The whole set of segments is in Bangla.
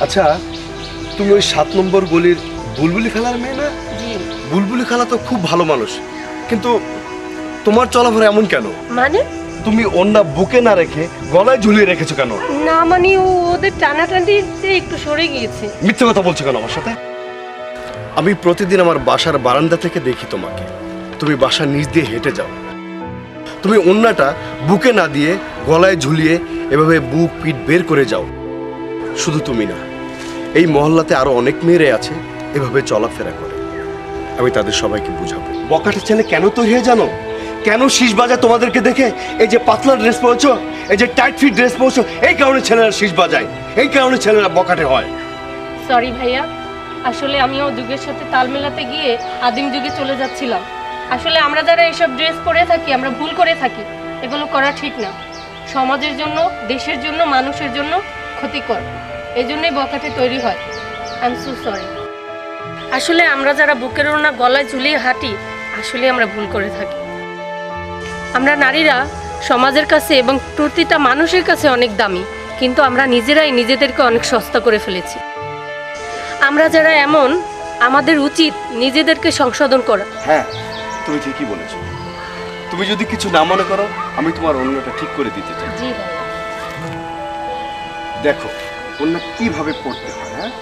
আচ্ছা তুমি ওই সাত নম্বর গলির বুলবুলি খেলার মেয়ে না? বুলবুলি খেলা তো খুব ভালো মানুষ। কিন্তু তোমার চলাফেরা এমন কেন? মানে? তুমি অন্য বুকে না রেখে গলায় ঝুলিয়ে রেখেছো কেন? না মানে ও ওদের টানাটানিতে একটু সরে গিয়েছে। মিথ্যে কথা বলছো কেন আমার সাথে? আমি প্রতিদিন আমার বাসার বারান্দা থেকে দেখি তোমাকে। তুমি বাসার নিচ দিয়ে হেঁটে যাও। তুমি অন্যটা বুকে না দিয়ে গলায় ঝুলিয়ে এভাবে বুক পিঠ বের করে যাও। শুধু তুমি না। এই মহল্লাতে আরও অনেক মেয়েরাই আছে, এভাবে চলাফেরা করে। আমি তাদের সবাইকে বুঝাবো। বকাটা ছেলে কেন তৈরি হয়ে জানো? কেন শীষ বাজায় তোমাদেরকে দেখে? এই যে পাতলা ড্রেস পরেছো, এই যে টাইট ফিট ড্রেস পরেছো, এই কারণে ছেলেরা শীষ বাজায়, এই কারণে ছেলেরা বকাটে হয়। সরি ভাইয়া, আসলে আমিও যুগের সাথে তাল মেলাতে গিয়ে আদিম যুগে চলে যাচ্ছিলাম। আসলে আমরা যারা এসব ড্রেস পরে থাকি, আমরা ভুল করে থাকি, এগুলো করা ঠিক না। সমাজের জন্য, দেশের জন্য, মানুষের জন্য ক্ষতিকর। এই জন্যই বকাটে তৈরি হয়। আই এম সো সরি আসলে আমরা যারা বুকের ওনা গলায় ঝুলিয়ে হাঁটি আসলে আমরা ভুল করে থাকি। আমরা নারীরা সমাজের কাছে এবং প্রতিটা মানুষের কাছে অনেক দামি কিন্তু আমরা নিজেরাই নিজেদেরকে অনেক সস্তা করে ফেলেছি। আমরা যারা এমন আমাদের উচিত নিজেদেরকে সংশোধন করা। হ্যাঁ তুমি ঠিকই বলেছ। তুমি যদি কিছু না মনে করো আমি তোমার অন্যটা ঠিক করে দিতে চাই। জি দেখো অন্য কীভাবে পড়তে হয় হ্যাঁ?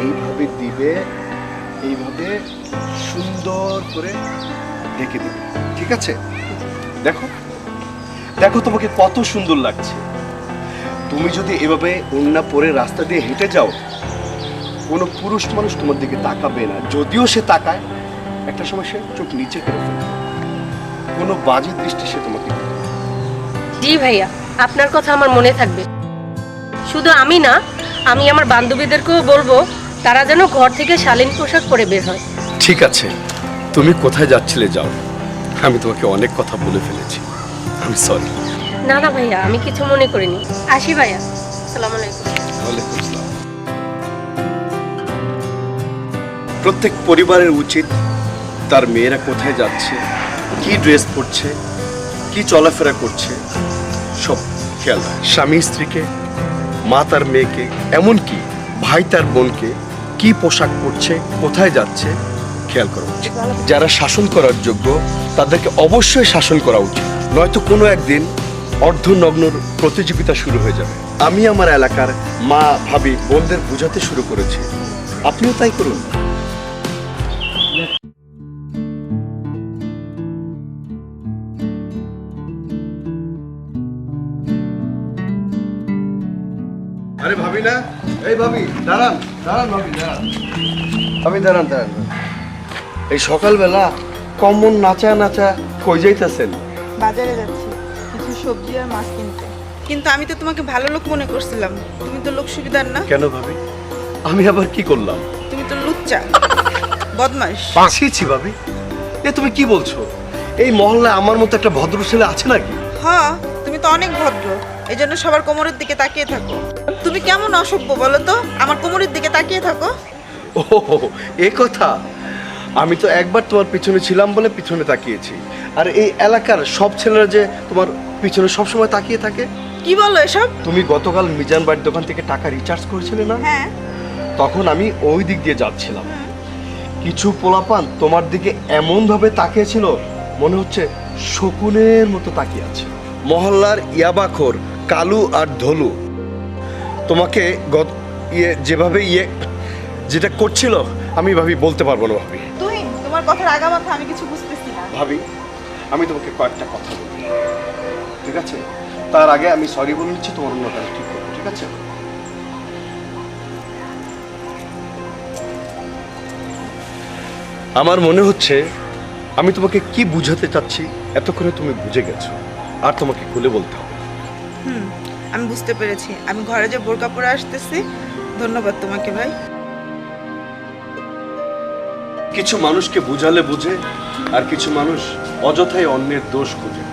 এইভাবে দিবে, এইভাবে সুন্দর করে ঢেকে দিবে, ঠিক আছে? দেখো দেখো তোমাকে কত সুন্দর লাগছে। তুমি যদি এভাবে অন্যা পরে রাস্তা দিয়ে হেঁটে যাও, কোনো পুরুষ মানুষ তোমার দিকে তাকাবে না। যদিও সে তাকায়, একটা সময় সে চোখ নিচে করে ফেলবে। কোনো বাজে দৃষ্টি সে তোমাকে জি ভাইয়া। আপনার কথা আমার মনে থাকবে। শুধু আমি না আমি আমার বান্ধবীদেরকেও বলব তারা যেন ঘর থেকে শালীন পোশাক পরে বের হয়। ঠিক আছে তুমি কোথায় যাচ্ছিলে যাও। আমি তোমাকে অনেক কথা বলে ফেলেছি। আমি সরি না না ভাইয়া আমি কিছু মনে করিনি। আসি ভাইয়া। আসসালামু আলাইকুম। ওয়ালাইকুম আসসালাম। প্রত্যেক পরিবারের উচিত তার মেয়েরা কোথায় যাচ্ছে কি ড্রেস পরছে কি চলাফেরা করছে সব খেয়াল। স্বামী স্ত্রীকে মা তার মেয়েকে, এমনকি ভাই তার বোনকে কি পোশাক পরছে, কোথায় যাচ্ছে, খেয়াল করা। উচিত যারা শাসন করার যোগ্য, তাদেরকে অবশ্যই শাসন করা উচিত। নয়তো কোনো একদিন অর্ধনগ্নর প্রতিযোগিতা শুরু হয়ে যাবে। আমি আমার এলাকার মা, ভাবি, বোনদের বোঝাতে শুরু করেছি। আপনিও তাই করুন। আরে ভাবি না। এই ভাবি দাঁড়ান দাঁড়ান ভাবি দাঁড়ান। ভাবি দাঁড়ান দাঁড়ান। এই সকালবেলা কমন নাচা নাচা কই যাইতেছেন? বাজারে যাচ্ছি কিছু সবজি আর মাছ কিনতে। কিন্তু আমি তো তোমাকে ভালো লোক মনে করছিলাম। তুমি তো লোক সুবিধার না। কেন ভাবি? আমি আবার কি করলাম? তুমি তো লুচ্চা বদমাস ছি ছি ভাবি। এ তুমি কি বলছো? এই মহল্লায় আমার মতো একটা ভদ্র ছেলে আছে নাকি? হ তুমি তো অনেক ভদ্র। এই জন্য সবার কোমরের দিকে তাকিয়ে থাকো। তুমি কেমন অসভ্য বলো তো? আমার কোমরের দিকে তাকিয়ে থাকো। ও এ কথা? আমি তো একবার তোমার পিছনে ছিলাম বলে পিছনে তাকিয়েছি। আর এই এলাকার সব ছেলেরা যে তোমার পিছনে সবসময় তাকিয়ে থাকে? কি বলো এসব? তুমি গতকাল মিজান বাড়ির দোকান থেকে টাকা রিচার্জ করেছিলে না? হ্যাঁ। তখন আমি ওই দিক দিয়ে যাচ্ছিলাম। কিছু পোলাপান তোমার দিকে এমন ভাবে তাকিয়েছিল মনে হচ্ছে শকুনের মতো তাকিয়ে আছে। মহল্লার ইয়াবাখোর কালু আর ধলু। তোমাকে গত ইয়ে যেভাবে ইয়ে যেটা করছিল আমি ভাবি বলতে পারব না ভাবি। তুই তোমার কথার আগামাথা আমি কিছু বুঝতেছি না। ভাবি আমি তোমাকে কয়েকটা কথা বলি ঠিক আছে? তার আগে আমি সরি বলে নিচ্ছি তোমার অন্য অন্যটা ঠিক করব ঠিক আছে? আমার মনে হচ্ছে আমি তোমাকে কি বুঝাতে চাচ্ছি এতক্ষণে তুমি বুঝে গেছো আর তোমাকে খুলে বলতে হবে। হুম, আমি বুঝতে পেরেছি। আমি ঘরে যে বোরকা পরে আসতেছি, ধন্যবাদ তোমাকে ভাই। কিছু মানুষকে বুঝালে বুঝে, আর কিছু মানুষ অযথাই অন্যের দোষ খুঁজে।